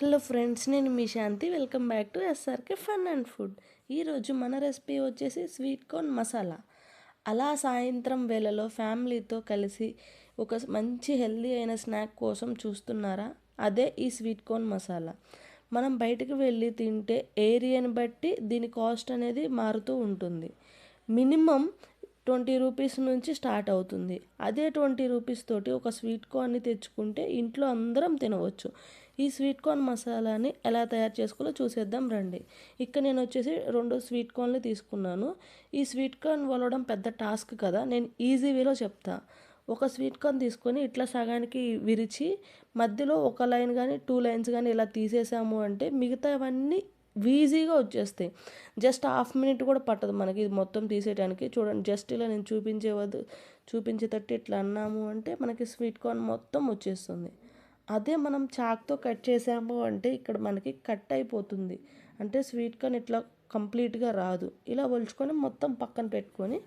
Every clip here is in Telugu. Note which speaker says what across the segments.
Speaker 1: హలో ఫ్రెండ్స్ నేను మీ Shanti. Welcome back to SRK fun and food. ఈరోజు మన రెసిపీ వచ్చేసి స్వీట్ కార్న్ మసాలా. అలా సాయంత్రం వేళలో ఫ్యామిలీతో కలిసి ఒక మంచి హెల్దీ అయిన స్నాక్ కోసం చూస్తున్నారా? అదే ఈ స్వీట్ కార్న్ మసాలా. మనం బయటకు వెళ్ళి తింటే ఏరియాని బట్టి దీని కాస్ట్ అనేది మారుతూ ఉంటుంది. మినిమం ట్వంటీ రూపీస్ నుంచి స్టార్ట్ అవుతుంది. అదే ట్వంటీ రూపీస్ తోటి ఒక స్వీట్ కార్న్ని తెచ్చుకుంటే ఇంట్లో అందరం తినవచ్చు. ఈ స్వీట్ కార్న్ మసాలాని ఎలా తయారు చేసుకోవాలో చూసేద్దాం రండి. ఇక్కడ నేను వచ్చేసి రెండు స్వీట్ కార్న్లు తీసుకున్నాను. ఈ స్వీట్ కార్న్ వలవడం పెద్ద టాస్క్ కదా నేను ఈజీ వేలో చెప్తా. ఒక స్వీట్ కార్న్ తీసుకొని ఇట్లా సగానికి విరిచి మధ్యలో ఒక లైన్ కానీ టూ లైన్స్ కానీ ఇలా తీసేసాము అంటే మిగతావన్నీ ఈజీగా వచ్చేస్తాయి. జస్ట్ హాఫ్ మినిట్ కూడా పట్టదు మనకి. ఇది మొత్తం తీసేయడానికి చూడండి జస్ట్ ఇలా నేను చూపించే వద్దు చూపించేటట్టు ఇట్లా అన్నాము అంటే మనకి స్వీట్ కార్న్ మొత్తం వచ్చేస్తుంది. అదే మనం చాక్తో కట్ చేసాము అంటే ఇక్కడ మనకి కట్ అయిపోతుంది. అంటే స్వీట్ కార్న్ ఇట్లా కంప్లీట్గా రాదు. ఇలా ఒలుచుకొని మొత్తం పక్కన పెట్టుకొని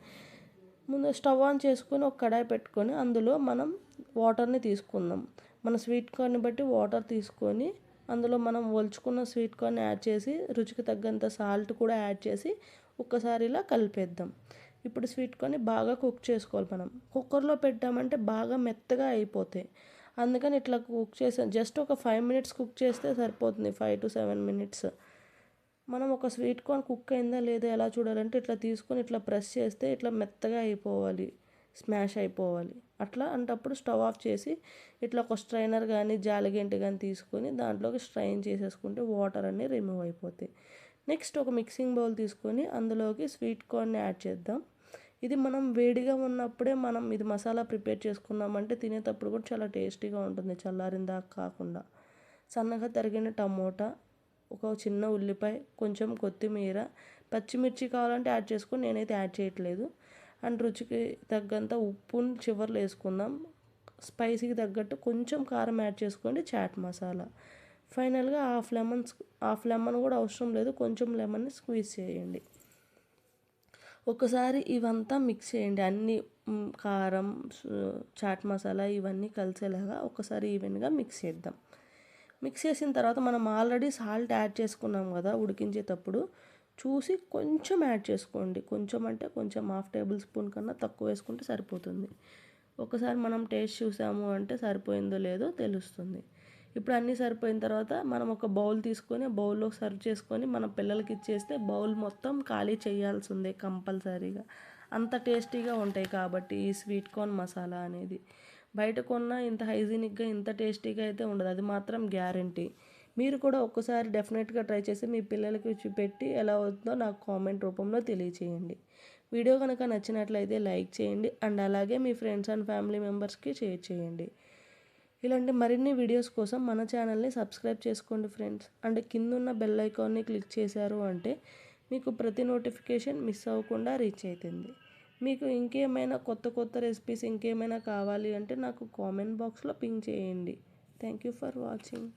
Speaker 1: ముందు స్టవ్ ఆన్ చేసుకొని ఒక కడాయి పెట్టుకొని అందులో మనం వాటర్ని తీసుకుందాం. మన స్వీట్ కార్న్ని బట్టి వాటర్ తీసుకొని అందులో మనం ఒలుచుకున్న స్వీట్ కార్న్ యాడ్ చేసి రుచికి తగ్గంత సాల్ట్ కూడా యాడ్ చేసి ఒక్కసారి ఇలా కలిపేద్దాం. ఇప్పుడు స్వీట్ కార్న్ బాగా కుక్ చేసుకోవాలి మనం. కుక్కర్లో పెట్టామంటే బాగా మెత్తగా అయిపోతాయి. అందుకని ఇట్లా కుక్ చేసాం. జస్ట్ ఒక ఫైవ్ మినిట్స్ కుక్ చేస్తే సరిపోతుంది ఫైవ్ టు సెవెన్ మినిట్స్. మనం ఒక స్వీట్ కార్న్ కుక్ అయిందా లేదా ఎలా చూడాలంటే ఇట్లా తీసుకొని ఇట్లా ప్రెస్ చేస్తే ఇట్లా మెత్తగా అయిపోవాలి. స్మాష్ అయిపోవాలి. అట్లా అంటప్పుడు స్టవ్ ఆఫ్ చేసి ఇట్లా ఒక స్ట్రైనర్ కానీ జాలిగంటి కానీ తీసుకొని దాంట్లోకి స్ట్రైన్ చేసేసుకుంటే వాటర్ అన్నీ రిమూవ్ అయిపోతాయి. నెక్స్ట్ ఒక మిక్సింగ్ బౌల్ తీసుకొని అందులోకి స్వీట్ కార్న్ యాడ్ చేద్దాం. ఇది మనం వేడిగా ఉన్నప్పుడే మనం ఇది మసాలా ప్రిపేర్ చేసుకున్నామంటే తినేటప్పుడు కూడా చాలా టేస్టీగా ఉంటుంది చల్లారిందా దాకా కాకుండా. సన్నగా తరిగిన టమోటా ఒక చిన్న ఉల్లిపాయ కొంచెం కొత్తిమీర పచ్చిమిర్చి కావాలంటే యాడ్ చేసుకొని నేనైతే యాడ్ చేయట్లేదు. అండ్ రుచికి తగ్గంత ఉప్పుని చివర్లో వేసుకుందాం. స్పైసీకి తగ్గట్టు కొంచెం కారం యాడ్ చేసుకోండి చాట్ మసాలా. ఫైనల్గా హాఫ్ లెమన్ హాఫ్ లెమన్ కూడా అవసరం లేదు కొంచెం లెమన్ని స్క్వీజ్ చేయండి. ఒకసారి ఇవంతా మిక్స్ చేయండి అన్ని కారం చాట్ మసాలా ఇవన్నీ కలిసేలాగా ఒకసారి ఈవెన్గా మిక్స్ చేద్దాం. మిక్స్ చేసిన తర్వాత మనం ఆల్రెడీ సాల్ట్ యాడ్ చేసుకున్నాం కదా ఉడికించేటప్పుడు చూసి కొంచెం యాడ్ చేసుకోండి. కొంచెం అంటే కొంచెం హాఫ్ టేబుల్ స్పూన్ కన్నా తక్కువ వేసుకుంటే సరిపోతుంది. ఒకసారి మనం టేస్ట్ చూసాము అంటే సరిపోయిందో లేదో తెలుస్తుంది. ఇప్పుడు అన్నీ సరిపోయిన తర్వాత మనం ఒక బౌల్ తీసుకొని బౌల్లో సర్వ్ చేసుకొని మన పిల్లలకి ఇచ్చేస్తే బౌల్ మొత్తం ఖాళీ చేయాల్సిందే కంపల్సరీగా. అంత టేస్టీగా ఉంటాయి కాబట్టి ఈ స్వీట్ కార్న్ మసాలా అనేది. బయట కొన్న ఇంత హైజీనిక్గా ఇంత టేస్టీగా అయితే ఉండదు. అది మాత్రం గ్యారంటీ. మీరు కూడా ఒక్కసారి డెఫినెట్గా ట్రై చేసి మీ పిల్లలకి పెట్టి ఎలా అవుతుందో నాకు కామెంట్ రూపంలో తెలియచేయండి. వీడియో కనుక నచ్చినట్లయితే లైక్ చేయండి అండ్ అలాగే మీ ఫ్రెండ్స్ అండ్ ఫ్యామిలీ మెంబర్స్కి షేర్ చేయండి. ఇలాంటి మరిన్ని వీడియోస్ కోసం మన ఛానల్ని సబ్స్క్రైబ్ చేసుకోండి ఫ్రెండ్స్. అండ్ కిందున్న బెల్ ఐకాన్ని క్లిక్ చేశారు అంటే మీకు ప్రతి నోటిఫికేషన్ మిస్ అవ్వకుండా రీచ్ అవుతుంది. మీకు ఇంకేమైనా కొత్త కొత్త రెసిపీస్ ఇంకేమైనా కావాలి అంటే నాకు కామెంట్ బాక్స్లో పింక్ చేయండి. Thank you for watching.